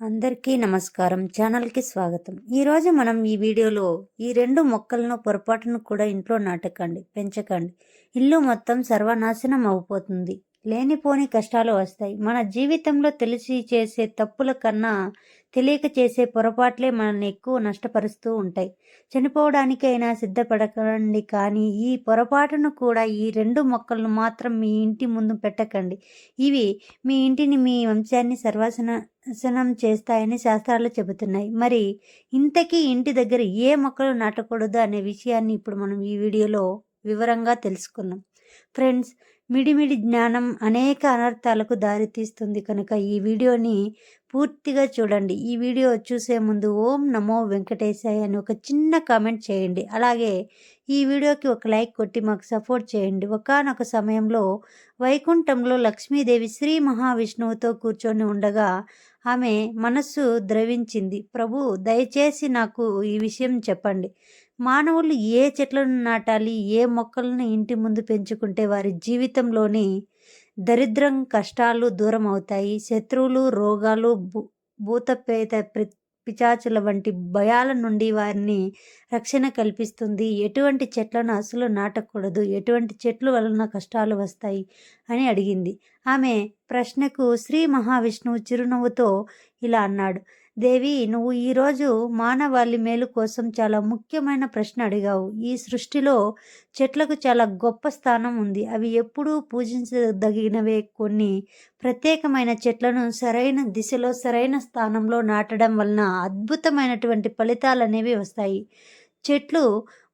అందరికీ నమస్కారం. ఛానల్కి స్వాగతం. ఈరోజు మనం ఈ వీడియోలో ఈ రెండు మొక్కలను పొరపాటును కూడా ఇంట్లో నాటకండి పెంచకండి. ఇల్లు మొత్తం సర్వనాశనం అయిపోతుంది లేనిపోని కష్టాలు వస్తాయి. మన జీవితంలో తెలిసి చేసే తప్పుల కన్నా తెలియక చేసే పొరపాట్లే మనల్ని ఎక్కువ నష్టపరుస్తూ ఉంటాయి. చనిపోవడానికైనా సిద్ధపడకండి కానీ ఈ పొరపాటును కూడా ఈ రెండు మొక్కలను మాత్రం మీ ఇంటి ముందు పెట్టకండి. ఇవి మీ ఇంటిని మీ వంశాన్ని సర్వసనం చేస్తాయని శాస్త్రాలు చెబుతున్నాయి. మరి ఇంతకీ ఇంటి దగ్గర ఏ మొక్కలు నాటకూడదు అనే విషయాన్ని ఇప్పుడు మనం ఈ వీడియోలో వివరంగా తెలుసుకుందాం. ఫ్రెండ్స్ మిడిమిడి జ్ఞానం అనేక అనర్థాలకు దారితీస్తుంది కనుక ఈ వీడియోని పూర్తిగా చూడండి. ఈ వీడియో చూసే ముందు ఓం నమో వెంకటేశాయ అని ఒక చిన్న కామెంట్ చేయండి. అలాగే ఈ వీడియోకి ఒక లైక్ కొట్టి మాకు సపోర్ట్ చేయండి. ఒకనొక సమయంలో వైకుంఠంలో లక్ష్మీదేవి శ్రీ మహావిష్ణువుతో కూర్చొని ఉండగా ఆమె మనస్సు ద్రవించింది. ప్రభు దయచేసి నాకు ఈ విషయం చెప్పండి. మానవులు ఏ చెట్లను నాటాలి ఏ మొక్కలను ఇంటి ముందు పెంచుకుంటే వారి జీవితంలోని దరిద్రం కష్టాలు దూరం అవుతాయి శత్రువులు రోగాలు భూ భూతపేత పిచాచుల వంటి భయాల నుండి వారిని రక్షణ కల్పిస్తుంది. ఎటువంటి చెట్లను అసలు నాటకూడదు. ఎటువంటి చెట్లు వలన కష్టాలు వస్తాయి? అని అడిగింది. ఆమె ప్రశ్నకు శ్రీ మహావిష్ణువు చిరునవ్వుతో ఇలా అన్నాడు. దేవి నువ్వు ఈరోజు మానవాళి మేలు కోసం చాలా ముఖ్యమైన ప్రశ్న అడిగావు. ఈ సృష్టిలో చెట్లకు చాలా గొప్ప స్థానం ఉంది. అవి ఎప్పుడూ పూజించదగినవే కొన్ని. ప్రత్యేకమైన చెట్లను సరైన దిశలో సరైన స్థానంలో నాటడం వలన అద్భుతమైనటువంటి ఫలితాలు అనేవి వస్తాయి. చెట్లు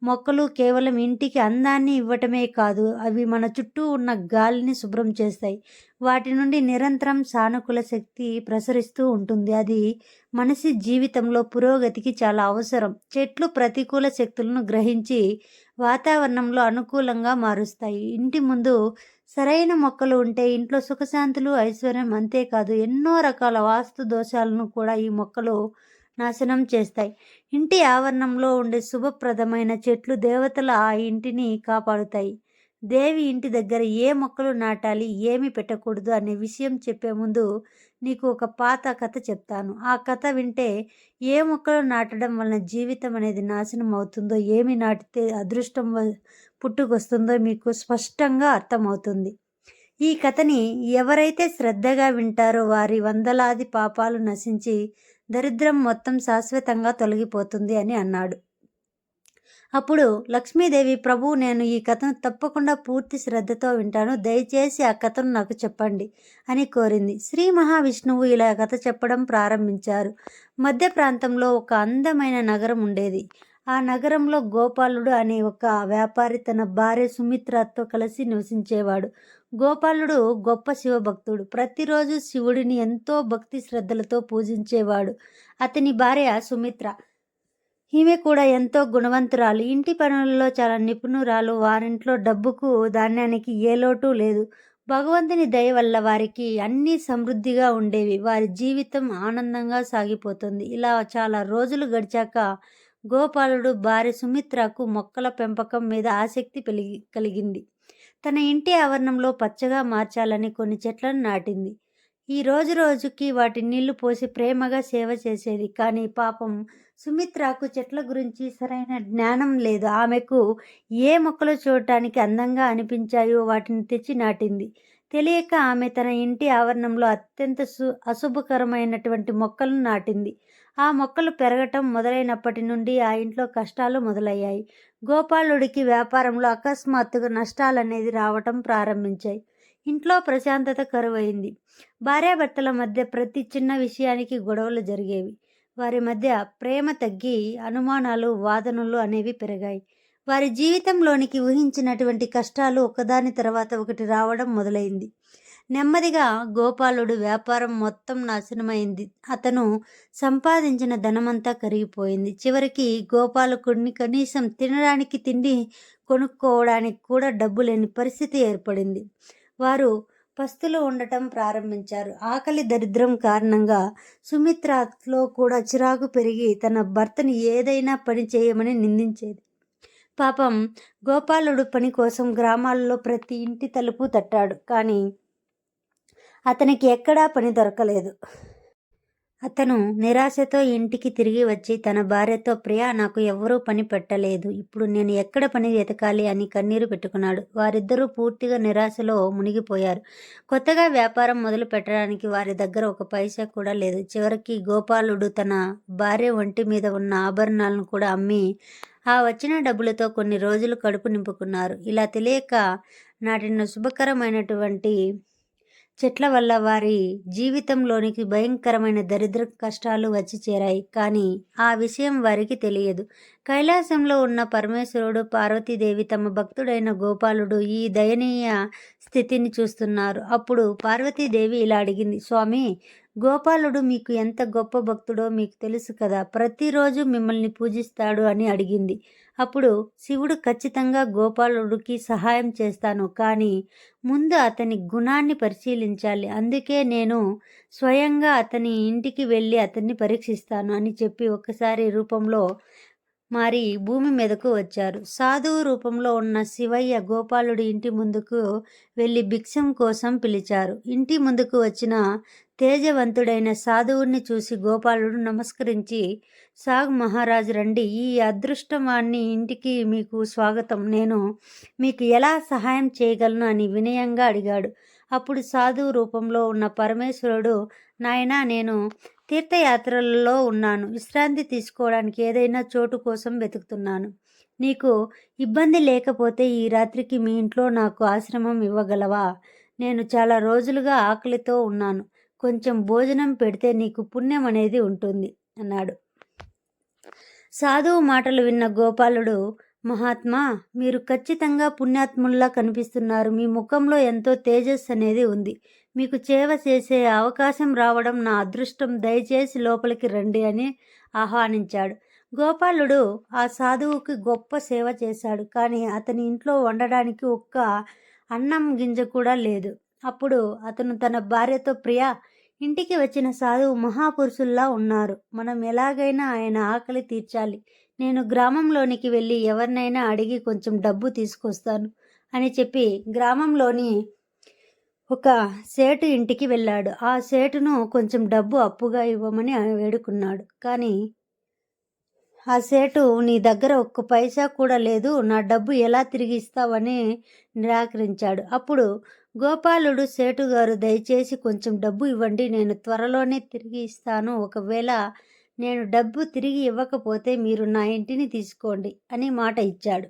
మొక్కలు కేవలం ఇంటికి అందాన్ని ఇవ్వటమే కాదు అవి మన చుట్టూ ఉన్న గాలిని శుభ్రం చేస్తాయి. వాటి నుండి నిరంతరం సానుకూల శక్తి ప్రసరిస్తూ ఉంటుంది. అది మనిషి జీవితంలో పురోగతికి చాలా అవసరం. చెట్లు ప్రతికూల శక్తులను గ్రహించి వాతావరణంలో అనుకూలంగా మారుస్తాయి. ఇంటి ముందు సరైన మొక్కలు ఉంటే ఇంట్లో సుఖశాంతులు ఐశ్వర్యం అంతేకాదు. ఎన్నో రకాల వాస్తు దోషాలను కూడా ఈ మొక్కలు నాశనం చేస్తాయి. ఇంటి ఆవరణంలో ఉండే శుభప్రదమైన చెట్లు దేవతల ఆ ఇంటిని కాపాడుతాయి. దేవి ఇంటి దగ్గర ఏ మొక్కలు నాటాలి ఏమి పెట్టకూడదు అనే విషయం చెప్పే ముందు నీకు ఒక పాత కథ చెప్తాను. ఆ కథ వింటే ఏ మొక్కలు నాటడం వలన జీవితం అనేది నాశనం అవుతుందో ఏమి నాటితే అదృష్టం పుట్టుకొస్తుందో మీకు స్పష్టంగా అర్థమవుతుంది. ఈ కథని ఎవరైతే శ్రద్ధగా వింటారో వారి వందలాది పాపాలు నశించి దరిద్రం మొత్తం శాశ్వతంగా తొలగిపోతుంది అని అన్నాడు. అప్పుడు లక్ష్మీదేవి ప్రభు నేను ఈ కథను తప్పకుండా పూర్తి శ్రద్ధతో వింటాను. దయచేసి ఆ కథను నాకు చెప్పండి అని కోరింది. శ్రీ మహావిష్ణువు ఇలా కథ చెప్పడం ప్రారంభించారు. మధ్య ప్రాంతంలో ఒక అందమైన నగరం ఉండేది. ఆ నగరంలో గోపాలుడు అనే ఒక వ్యాపారి తన భార్య సుమిత్రతో కలిసి నివసించేవాడు. గోపాలుడు గొప్ప శివభక్తుడు. ప్రతిరోజు శివుడిని ఎంతో భక్తి శ్రద్ధలతో పూజించేవాడు. అతని భార్య సుమిత్ర. ఈమె కూడా ఎంతో గుణవంతురాలు. ఇంటి పనులలో చాలా నిపుణురాలు. వారింట్లో డబ్బుకు ధాన్యానికి ఏ లోటు లేదు. భగవంతుని దయ వల్ల వారికి అన్నీ సమృద్ధిగా ఉండేవి. వారి జీవితం ఆనందంగా సాగిపోతుంది. ఇలా చాలా రోజులు గడిచాక గోపాలుడు భార్య సుమిత్రకు మొక్కల పెంపకం మీద ఆసక్తి కలిగింది. తన ఇంటి ఆవరణంలో పచ్చగా మార్చాలని కొన్ని చెట్లను నాటింది. ఈ రోజు రోజుకి వాటి నీళ్ళు పోసి ప్రేమగా సేవ చేసేది. కానీ పాపం సుమిత్రకు చెట్ల గురించి సరైన జ్ఞానం లేదు. ఆమెకు ఏ మొక్కలు చూడటానికి అందంగా అనిపించాయో వాటిని తెచ్చి నాటింది. తెలియక ఆమె తన ఇంటి ఆవరణంలో అత్యంత సు అశుభకరమైనటువంటి మొక్కలను నాటింది. ఆ మొక్కలు పెరగటం మొదలైనప్పటి నుండి ఆ ఇంట్లో కష్టాలు మొదలయ్యాయి. గోపాలుడికి వ్యాపారంలో అకస్మాత్తుగా నష్టాలనేది రావటం ప్రారంభించాయి. ఇంట్లో ప్రశాంతత కరువైంది. భార్యాభర్తల మధ్య ప్రతి చిన్న విషయానికి గొడవలు జరిగేవి. వారి మధ్య ప్రేమ తగ్గి అనుమానాలు వాదనలు అనేవి పెరిగాయి. వారి జీవితంలోనికి ఊహించినటువంటి కష్టాలు ఒకదాని తర్వాత ఒకటి రావడం మొదలైంది. నెమ్మదిగా గోపాలుడు వ్యాపారం మొత్తం నాశనమైంది. అతను సంపాదించిన ధనమంతా కరిగిపోయింది. చివరికి గోపాలకుడిని కనీసం తినడానికి తిండి కొనుక్కోవడానికి కూడా డబ్బు లేని పరిస్థితి ఏర్పడింది. వారు పస్తులు ఉండటం ప్రారంభించారు. ఆకలి దరిద్రం కారణంగా సుమిత్రలో కూడా చిరాకు పెరిగి తన భర్తని ఏదైనా పని చేయమని నిందించేది. పాపం గోపాలుడు పని కోసం గ్రామాల్లో ప్రతి ఇంటి తలుపు తట్టాడు. కానీ అతనికి ఎక్కడా పని దొరకలేదు. అతను నిరాశతో ఇంటికి తిరిగి వచ్చి తన భార్యతో ప్రియా నాకు ఎవ్వరూ పని పెట్టలేదు. ఇప్పుడు నేను ఎక్కడ పని వెతకాలి? అని కన్నీరు పెట్టుకున్నాడు. వారిద్దరూ పూర్తిగా నిరాశలో మునిగిపోయారు. కొత్తగా వ్యాపారం మొదలు పెట్టడానికి వారి దగ్గర ఒక పైసా కూడా లేదు. చివరికి గోపాలుడు తన భార్య ఒంటి మీద ఉన్న ఆభరణాలను కూడా అమ్మి ఆ వచ్చిన డబ్బులతో కొన్ని రోజులు కడుపు నింపుకున్నారు. ఇలా తెలియక నాటిన శుభకరమైనటువంటి చెట్ల వల్ల వారి జీవితంలోనికి భయంకరమైన దరిద్ర కష్టాలు వచ్చి చేరాయి. కానీ ఆ విషయం వారికి తెలియదు. కైలాసంలో ఉన్న పరమేశ్వరుడు పార్వతీదేవి తమ భక్తుడైన గోపాలుడు ఈ దయనీయ స్థితిని చూస్తున్నారు. అప్పుడు పార్వతీదేవి ఇలా అడిగింది స్వామి గోపాలుడు మీకు ఎంత గొప్ప భక్తుడో మీకు తెలుసు కదా. ప్రతిరోజు మిమ్మల్ని పూజిస్తాడు అని అడిగింది. అప్పుడు శివుడు ఖచ్చితంగా గోపాలుడికి సహాయం చేస్తాను కానీ ముందు అతని గుణాన్ని పరిశీలించాలి. అందుకే నేను స్వయంగా అతని ఇంటికి వెళ్ళి అతన్ని పరీక్షిస్తాను అని చెప్పి ఒకసారి రూపంలో మారి భూమి మీదకు వచ్చారు. సాధువు రూపంలో ఉన్న శివయ్య గోపాలుడి ఇంటి ముందుకు వెళ్ళి భిక్షం కోసం పిలిచారు. ఇంటి ముందుకు వచ్చిన తేజవంతుడైన సాధువుని చూసి గోపాలుడు నమస్కరించి సాగు మహారాజు రండి. ఈ అదృష్టమాన్ని ఇంటికి మీకు స్వాగతం. నేను మీకు ఎలా సహాయం చేయగలను? అని వినయంగా అడిగాడు. అప్పుడు సాధువు రూపంలో ఉన్న పరమేశ్వరుడు నాయనా నేను తీర్థయాత్రలలో ఉన్నాను. విశ్రాంతి తీసుకోవడానికి ఏదైనా చోటు కోసం వెతుకుతున్నాను. నీకు ఇబ్బంది లేకపోతే ఈ రాత్రికి మీ ఇంట్లో నాకు ఆశ్రమం ఇవ్వగలవా? నేను చాలా రోజులుగా ఆకలితో ఉన్నాను. కొంచెం భోజనం పెడితే నీకు పుణ్యం అనేది ఉంటుంది అన్నాడు. సాధువు మాటలు విన్న గోపాలుడు మహాత్మా మీరు ఖచ్చితంగా పుణ్యాత్ముల్లా కనిపిస్తున్నారు. మీ ముఖంలో ఎంతో తేజస్ అనేది ఉంది. మీకు సేవ చేసే అవకాశం రావడం నా అదృష్టం. దయచేసి లోపలికి రండి అని ఆహ్వానించాడు. గోపాలుడు ఆ సాధువుకి గొప్ప సేవ చేశాడు. కానీ అతని ఇంట్లో వండడానికి ఒక్క అన్నం గింజ కూడా లేదు. అప్పుడు అతను తన భార్యతో ప్రియ ఇంటికి వచ్చిన సాధువు మహాపురుషుల్లా ఉన్నారు. మనం ఎలాగైనా ఆయన ఆకలి తీర్చాలి. నేను గ్రామంలోనికి వెళ్ళి ఎవరినైనా అడిగి కొంచెం డబ్బు తీసుకొస్తాను అని చెప్పి గ్రామంలోని ఒక సేటు ఇంటికి వెళ్ళాడు. ఆ సేటును కొంచెం డబ్బు అప్పుగా ఇవ్వమని వేడుకున్నాడు. కానీ ఆ సేటు నీ దగ్గర ఒక్క పైసా కూడా లేదు. నా డబ్బు ఎలా తిరిగి ఇస్తావని నిరాకరించాడు. అప్పుడు గోపాలుడు సేటు గారు దయచేసి కొంచెం డబ్బు ఇవ్వండి. నేను త్వరలోనే తిరిగి ఇస్తాను. ఒకవేళ నేను డబ్బు తిరిగి ఇవ్వకపోతే మీరు నా ఇంటిని తీసుకోండి అని మాట ఇచ్చాడు.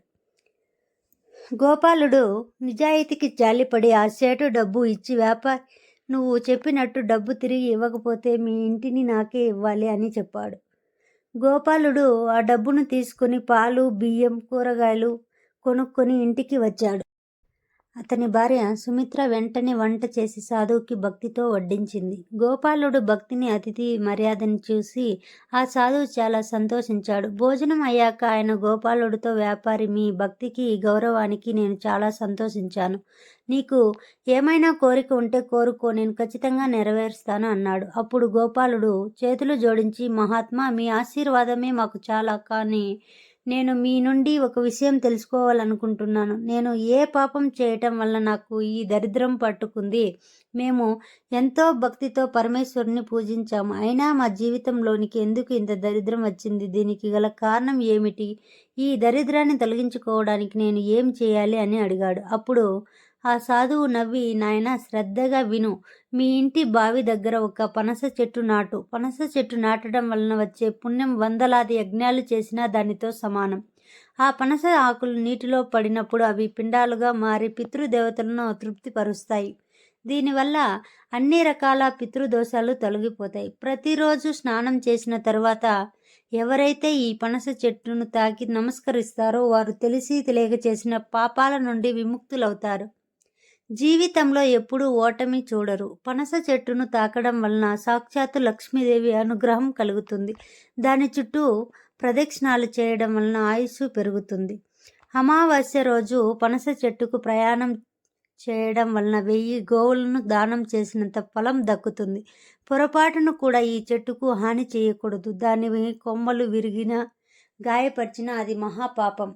గోపాలుడు నిజాయితీకి జాలిపడి ఆ సేటు డబ్బు ఇచ్చి వ్యాపారి నువ్వు చెప్పినట్టు డబ్బు తిరిగి ఇవ్వకపోతే మీ ఇంటిని నాకే ఇవ్వాలి అని చెప్పాడు. గోపాలుడు ఆ డబ్బును తీసుకుని పాలు బియ్యం కూరగాయలు కొనుక్కొని ఇంటికి వచ్చాడు. అతని భార్య సుమిత్ర వెంటనే వంట చేసి సాధువుకి భక్తితో వడ్డించింది. గోపాలుడు భక్తిని అతిథి మర్యాదని చూసి ఆ సాధువు చాలా సంతోషించాడు. భోజనం అయ్యాక ఆయన గోపాలుడితో వ్యాపారి మీ భక్తికి గౌరవానికి నేను చాలా సంతోషించాను. నీకు ఏమైనా కోరిక ఉంటే కోరుకో నేను ఖచ్చితంగా నెరవేరుస్తాను అన్నాడు. అప్పుడు గోపాలుడు చేతులు జోడించి మహాత్మా మీ ఆశీర్వాదమే మాకు చాలా కానీ నేను మీ నుండి ఒక విషయం తెలుసుకోవాలనుకుంటున్నాను. నేను ఏ పాపం చేయటం వల్ల నాకు ఈ దరిద్రం పట్టుకుంది? మేము ఎంతో భక్తితో పరమేశ్వరుని పూజించాము. అయినా మా జీవితంలోనికి ఎందుకు ఇంత దరిద్రం వచ్చింది? దీనికి గల కారణం ఏమిటి? ఈ దరిద్రాన్ని తొలగించుకోవడానికి నేను ఏం చేయాలి అని అడిగాడు. అప్పుడు ఆ సాధువు నవ్వి నాయన శ్రద్ధగా విను. మీ ఇంటి బావి దగ్గర ఒక పనస చెట్టు నాటు. పనస చెట్టు నాటడం వలన వచ్చే పుణ్యం వందలాది యజ్ఞాలు చేసినా దానితో సమానం. ఆ పనస ఆకులు నీటిలో పడినప్పుడు అవి పిండాలుగా మారి పితృదేవతలను తృప్తిపరుస్తాయి. దీనివల్ల అన్ని రకాల పితృదోషాలు తొలగిపోతాయి. ప్రతిరోజు స్నానం చేసిన తర్వాత ఎవరైతే ఈ పనస చెట్టును తాకి నమస్కరిస్తారో వారు తెలిసి తెలియక చేసిన పాపాల నుండి విముక్తులవుతారు. జీవితంలో ఎప్పుడూ ఓటమి చూడరు. పనస చెట్టును తాకడం వలన సాక్షాత్తు లక్ష్మీదేవి అనుగ్రహం కలుగుతుంది. దాని చుట్టూ ప్రదక్షిణాలు చేయడం వలన ఆయుస్సు పెరుగుతుంది. అమావాస్య రోజు పనస చెట్టుకు ప్రయాణం చేయడం వలన వెయ్యి గోవులను దానం చేసినంత ఫలం దక్కుతుంది. పొరపాటును కూడా ఈ చెట్టుకు హాని చేయకూడదు. దాని కొమ్మలు విరిగిన గాయపరిచిన అది మహాపాపం.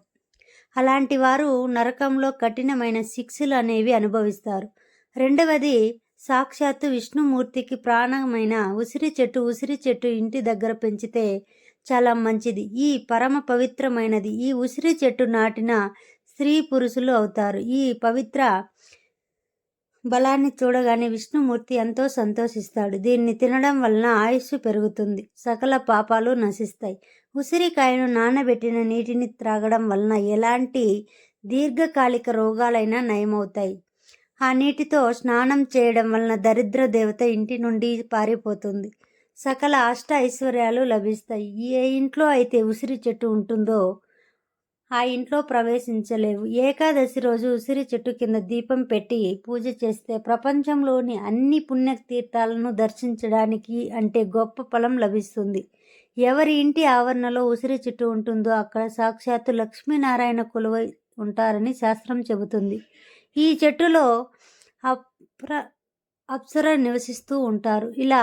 అలాంటి వారు నరకంలో కఠినమైన శిక్షలు అనేవి అనుభవిస్తారు. రెండవది సాక్షాత్తు విష్ణుమూర్తికి ప్రాణమైన ఉసిరి చెట్టు ఉసిరి చెట్టు ఇంటి దగ్గర పెంచితే చాలా మంచిది. ఈ పరమ పవిత్రమైనది. ఈ ఉసిరి చెట్టు నాటిన స్త్రీ పురుషులు అవుతారు. ఈ పవిత్ర బలాన్ని చూడగానే విష్ణుమూర్తి ఎంతో సంతోషిస్తాడు. దీన్ని తినడం వలన ఆయుస్సు పెరుగుతుంది. సకల పాపాలు నశిస్తాయి. ఉసిరికాయను నానబెట్టిన నీటిని త్రాగడం వలన ఎలాంటి దీర్ఘకాలిక రోగాలైనా నయమవుతాయి. ఆ నీటితో స్నానం చేయడం వలన దరిద్ర దేవత ఇంటి నుండి పారిపోతుంది. సకల అష్ట ఐశ్వర్యాలు లభిస్తాయి. ఏ ఇంట్లో అయితే ఉసిరి చెట్టు ఉంటుందో ఆ ఇంట్లో ప్రవేశించలేవు. ఏకాదశి రోజు ఉసిరి చెట్టు కింద దీపం పెట్టి పూజ చేస్తే ప్రపంచంలోని అన్ని పుణ్యతీర్థాలను దర్శించడానికి అంటే గొప్ప ఫలం లభిస్తుంది. ఎవరి ఇంటి ఆవరణలో ఉసిరి చెట్టు ఉంటుందో అక్కడ సాక్షాత్తు లక్ష్మీనారాయణ కొలువై ఉంటారని శాస్త్రం చెబుతుంది. ఈ చెట్టులో అప్ర అప్సర నివసిస్తూ ఉంటారు. ఇలా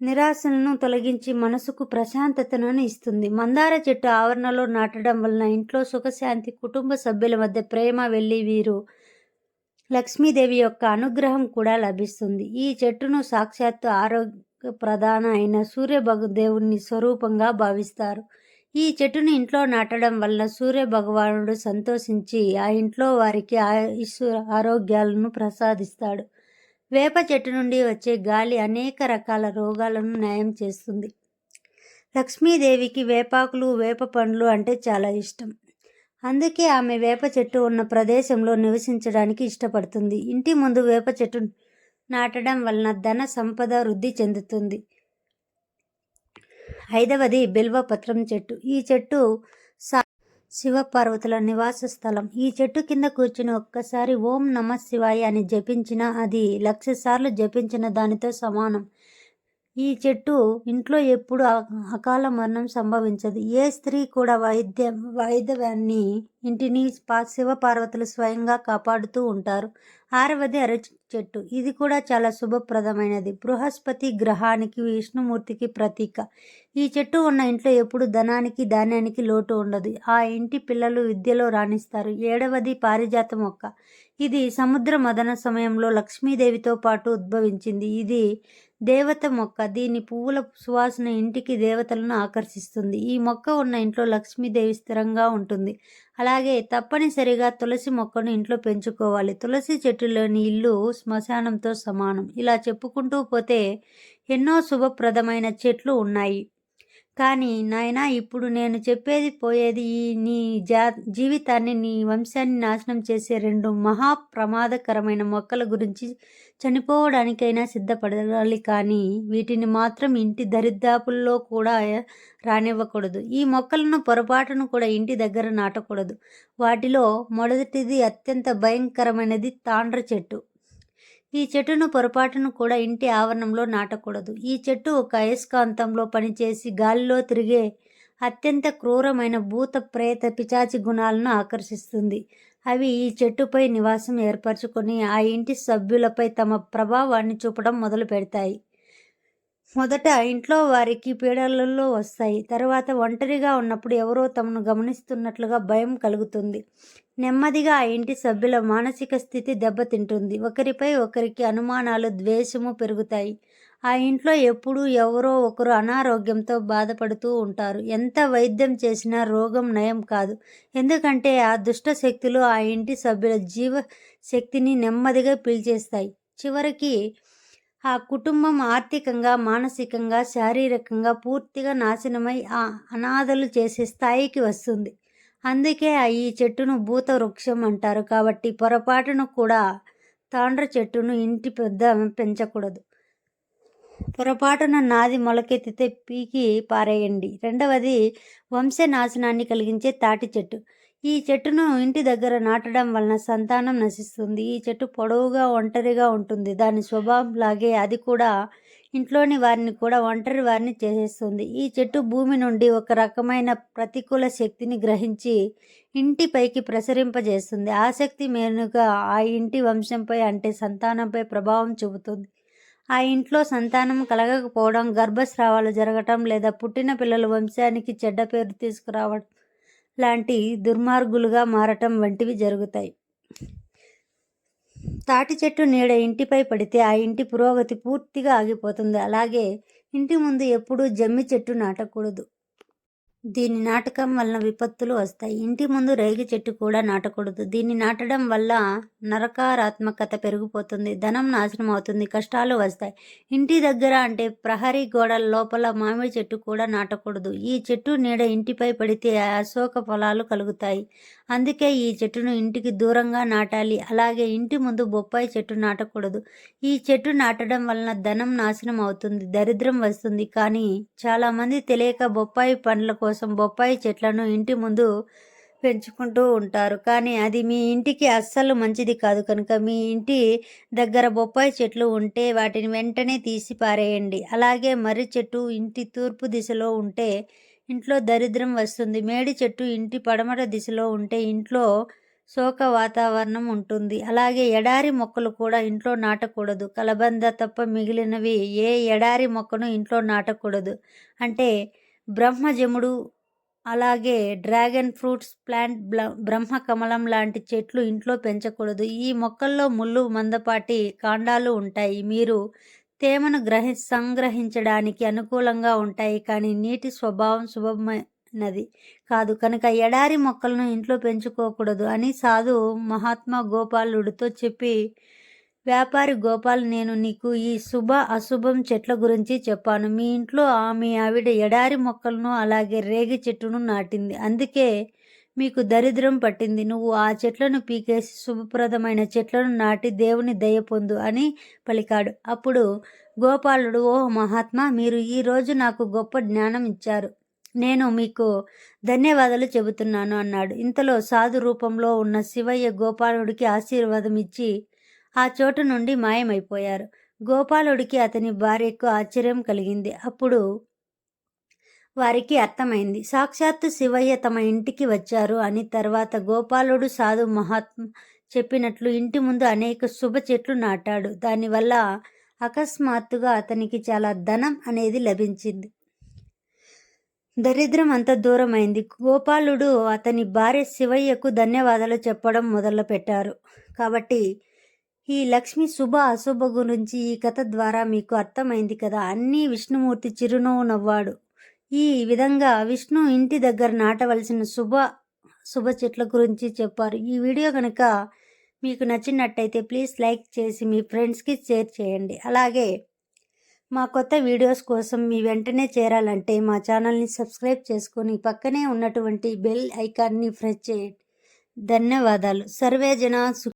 నిరాశలను తొలగించి మనసుకు ప్రశాంతతను ఇస్తుంది. మందార చెట్టు ఆవరణలో నాటడం వలన ఇంట్లో సుఖశాంతి కుటుంబ సభ్యుల మధ్య ప్రేమ వెళ్ళి వీరు లక్ష్మీదేవి యొక్క అనుగ్రహం కూడా లభిస్తుంది. ఈ చెట్టును సాక్షాత్తు ఆరోగ్య ప్రధాన అయిన సూర్యభగ స్వరూపంగా భావిస్తారు. ఈ చెట్టును ఇంట్లో నాటడం వల్ల సూర్య భగవానుడు సంతోషించి ఆ ఇంట్లో వారికి ఆరోగ్యాలను ప్రసాదిస్తాడు. వేప చెట్టు నుండి వచ్చే గాలి అనేక రకాల రోగాలను నయం చేస్తుంది. లక్ష్మీదేవికి వేపాకులు వేప పండ్లు అంటే చాలా ఇష్టం. అందుకే ఆమె వేప చెట్టు ఉన్న ప్రదేశంలో నివసించడానికి ఇష్టపడుతుంది. ఇంటి ముందు వేప చెట్టు నాటడం వలన ధన సంపద వృద్ధి చెందుతుంది. ఐదవది బిల్వపత్రం చెట్టు. ఈ చెట్టు సా శివపార్వతుల నివాస స్థలం. ఈ చెట్టు కింద కూర్చుని ఒక్కసారి ఓం నమ శివాయ అని జపించిన అది లక్ష సార్లు జపించిన దానితో సమానం. ఈ చెట్టు ఇంట్లో ఎప్పుడు అకాల మరణం సంభవించదు. ఏ స్త్రీ కూడా వైద్య వైద్యాన్ని ఇంటిని శివపార్వతులు స్వయంగా కాపాడుతూ ఉంటారు. ఆరవది అరటి చెట్టు. ఇది కూడా చాలా శుభప్రదమైనది. బృహస్పతి గ్రహానికి విష్ణుమూర్తికి ప్రతీక. ఈ చెట్టు ఉన్న ఇంట్లో ఎప్పుడు ధనానికి ధాన్యానికి లోటు ఉండదు. ఆ ఇంటి పిల్లలు విద్యలో రాణిస్తారు. ఏడవది పారిజాత మొక్క. ఇది సముద్ర మదన సమయంలో లక్ష్మీదేవితో పాటు ఉద్భవించింది. ఇది దేవత మొక్క దీని పువ్వుల సువాసన ఇంటికి దేవతలను ఆకర్షిస్తుంది. ఈ మొక్క ఉన్న ఇంట్లో లక్ష్మీదేవి స్థిరంగా ఉంటుంది. అలాగే తప్పనిసరిగా తులసి మొక్కను ఇంట్లో పెంచుకోవాలి. తులసి చెట్టులోని ఇల్లు శ్మశానంతో సమానం. ఇలా చెప్పుకుంటూ పోతే ఎన్నో శుభప్రదమైన చెట్లు ఉన్నాయి. కానీ నాయన ఇప్పుడు నేను చెప్పేది పోయేది ఈ నీ జా జీవితాన్ని నీ వంశాన్ని నాశనం చేసే రెండు మహా ప్రమాదకరమైన మొక్కల గురించి చనిపోవడానికైనా సిద్ధపడాలి కానీ వీటిని మాత్రం ఇంటి దరిదాపుల్లో కూడా రానివ్వకూడదు. ఈ మొక్కలను పొరపాటును కూడా ఇంటి దగ్గర నాటకూడదు. వాటిలో మొదటిది అత్యంత భయంకరమైనది తాండ్ర చెట్టు. ఈ చెట్టును పొరపాటును కూడా ఇంటి ఆవరణంలో నాటకూడదు. ఈ చెట్టు ఒక అయస్కాంతంలో పనిచేసి గాలిలో తిరిగే అత్యంత క్రూరమైన భూత ప్రేత పిచాచి గుణాలను ఆకర్షిస్తుంది. అవి ఈ చెట్టుపై నివాసం ఏర్పరచుకొని ఆ ఇంటి సభ్యులపై తమ ప్రభావాన్ని చూపడం మొదలు పెడతాయి మొదట ఇంట్లో వారికి పీడలలో వస్తాయి. తర్వాత ఒంటరిగా ఉన్నప్పుడు ఎవరో తమను గమనిస్తున్నట్లుగా భయం కలుగుతుంది. నెమ్మదిగా ఆ ఇంటి సభ్యుల మానసిక స్థితి దెబ్బతింటుంది. ఒకరిపై ఒకరికి అనుమానాలు ద్వేషము పెరుగుతాయి. ఆ ఇంట్లో ఎప్పుడూ ఎవరో ఒకరు అనారోగ్యంతో బాధపడుతూ ఉంటారు. ఎంత వైద్యం చేసినా రోగం నయం కాదు. ఎందుకంటే ఆ దుష్ట శక్తులు ఆ ఇంటి సభ్యుల జీవ శక్తిని నెమ్మదిగా పీల్చేస్తాయి. చివరికి ఆ కుటుంబం ఆర్థికంగా మానసికంగా శారీరకంగా పూర్తిగా నాశనమై ఆ అనాథలు చేసే స్థాయికి వస్తుంది. అందుకే ఈ చెట్టును భూత వృక్షం అంటారు. కాబట్టి పొరపాటును కూడా తాండ్ర చెట్టును ఇంటి పెద్ద పెంచకూడదు. పొరపాటున నాది మొలకెత్తితే పీకి పారేయండి. రెండవది వంశనాశనాన్ని కలిగించే తాటి చెట్టు. ఈ చెట్టును ఇంటి దగ్గర నాటడం వలన సంతానం నశిస్తుంది. ఈ చెట్టు పొడవుగా ఒంటరిగా ఉంటుంది. దాని స్వభావం లాగే అది కూడా ఇంట్లోని వారిని కూడా ఒంటరి వారిని చేసేస్తుంది. ఈ చెట్టు భూమి నుండి ఒక రకమైన ప్రతికూల శక్తిని గ్రహించి ఇంటిపైకి ప్రసరింపజేస్తుంది. ఆ శక్తి మేనుగా ఆ ఇంటి వంశంపై అంటే సంతానంపై ప్రభావం చూపుతుంది. ఆ ఇంట్లో సంతానం కలగకపోవడం గర్భస్రావాలు జరగటం లేదా పుట్టిన పిల్లల వంశానికి చెడ్డ పేరు తీసుకురావడం లాంటి దుర్మార్గులుగా మారటం వంటివి జరుగుతాయి. తాటి చెట్టు నీడ ఇంటిపై పడితే ఆ ఇంటి పురోగతి పూర్తిగా ఆగిపోతుంది. అలాగే ఇంటి ముందు ఎప్పుడూ జమ్మి చెట్టు నాటకూడదు. దీని నాటకం వలన విపత్తులు వస్తాయి. ఇంటి ముందు రేగి చెట్టు కూడా నాటకూడదు. దీన్ని నాటడం వల్ల నరకారాత్మకత పెరిగిపోతుంది. ధనం నాశనం అవుతుంది. కష్టాలు వస్తాయి. ఇంటి దగ్గర అంటే ప్రహరీ గోడల లోపల మామిడి చెట్టు కూడా నాటకూడదు. ఈ చెట్టు నీడ ఇంటిపై పడితే అశోక ఫలాలు కలుగుతాయి. అందుకే ఈ చెట్టును ఇంటికి దూరంగా నాటాలి. అలాగే ఇంటి ముందు బొప్పాయి చెట్టు నాటకూడదు. ఈ చెట్టు నాటడం వలన ధనం నాశనం అవుతుంది. దరిద్రం వస్తుంది. కానీ చాలామంది తెలియక బొప్పాయి పండ్ల కోసం బొప్పాయి చెట్లను ఇంటి ముందు పెంచుకుంటూ ఉంటారు. కానీ అది మీ ఇంటికి అస్సలు మంచిది కాదు. కనుక మీ ఇంటి దగ్గర బొప్పాయి చెట్లు ఉంటే వాటిని వెంటనే తీసి పారేయండి. అలాగే మర్రి చెట్టు ఇంటి తూర్పు దిశలో ఉంటే ఇంట్లో దరిద్రం వస్తుంది. మేడి చెట్టు ఇంటి పడమట దిశలో ఉంటే ఇంట్లో శోక వాతావరణం ఉంటుంది. అలాగే ఎడారి మొక్కలు కూడా ఇంట్లో నాటకూడదు. కలబంద తప్ప మిగిలినవి ఏ ఎడారి మొక్కను ఇంట్లో నాటకూడదు. అంటే బ్రహ్మజముడు అలాగే డ్రాగన్ ఫ్రూట్స్ ప్లాంట్ బ్రహ్మ కమలం లాంటి చెట్లు ఇంట్లో పెంచకూడదు. ఈ మొక్కల్లో ముళ్ళు మందపాటి కాండాలు ఉంటాయి. మీరు తేమను గ్రహి సంగ్రహించడానికి అనుకూలంగా ఉంటాయి కానీ నీటి స్వభావం శుభమైనది కాదు. కనుక ఎడారి మొక్కలను ఇంట్లో పెంచుకోకూడదు అని సాధు మహాత్మా గోపాలుడితో చెప్పి వ్యాపారి గోపాల్ నేను నీకు ఈ శుభ అశుభం చెట్ల గురించి చెప్పాను. మీ ఇంట్లో ఆమె ఆవిడ ఎడారి మొక్కలను అలాగే రేగి చెట్టును నాటింది. అందుకే మీకు దరిద్రం పట్టింది. నువ్వు ఆ చెట్లను పీకేసి శుభప్రదమైన చెట్లను నాటి దేవుని దయ పొందు అని పలికాడు. అప్పుడు గోపాలుడు ఓ మహాత్మా మీరు ఈరోజు నాకు గొప్ప జ్ఞానం ఇచ్చారు. నేను మీకు ధన్యవాదాలు చెబుతున్నాను అన్నాడు. ఇంతలో సాధు రూపంలో ఉన్న శివయ్య గోపాలుడికి ఆశీర్వాదం ఇచ్చి ఆ చోటు నుండి మాయమైపోయారు. గోపాలుడికి అతని భార్యకు ఆశ్చర్యం కలిగింది. అప్పుడు వారికి అర్థమైంది. సాక్షాత్తు శివయ్య తమ ఇంటికి వచ్చారు అని తర్వాత గోపాలుడు సాధు మహాత్మ చెప్పినట్లు ఇంటి ముందు అనేక శుభ చెట్లు నాటాడు. దానివల్ల అకస్మాత్తుగా అతనికి చాలా ధనం అనేది లభించింది. దరిద్రం అంత దూరమైంది. గోపాలుడు అతని భార్య శివయ్యకు ధన్యవాదాలు చెప్పడం మొదలుపెట్టారు. కాబట్టి ఈ లక్ష్మి శుభ అశుభ గురించి ఈ కథ ద్వారా మీకు అర్థమైంది కదా. అన్నీ విష్ణుమూర్తి చిరునవ్వు నవ్వాడు. ఈ విధంగా విష్ణు ఇంటి దగ్గర నాటవలసిన శుభ శుభ చెట్ల గురించి చెప్పారు. ఈ వీడియో కనుక మీకు నచ్చినట్టయితే ప్లీజ్ లైక్ చేసి మీ ఫ్రెండ్స్కి షేర్ చేయండి. అలాగే మా కొత్త వీడియోస్ కోసం మీ వెంటనే చేరాలంటే మా ఛానల్ని సబ్స్క్రైబ్ చేసుకొని పక్కనే ఉన్నటువంటి బెల్ ఐకాన్ని ప్రెస్ చేయండి. ధన్యవాదాలు. సర్వేజన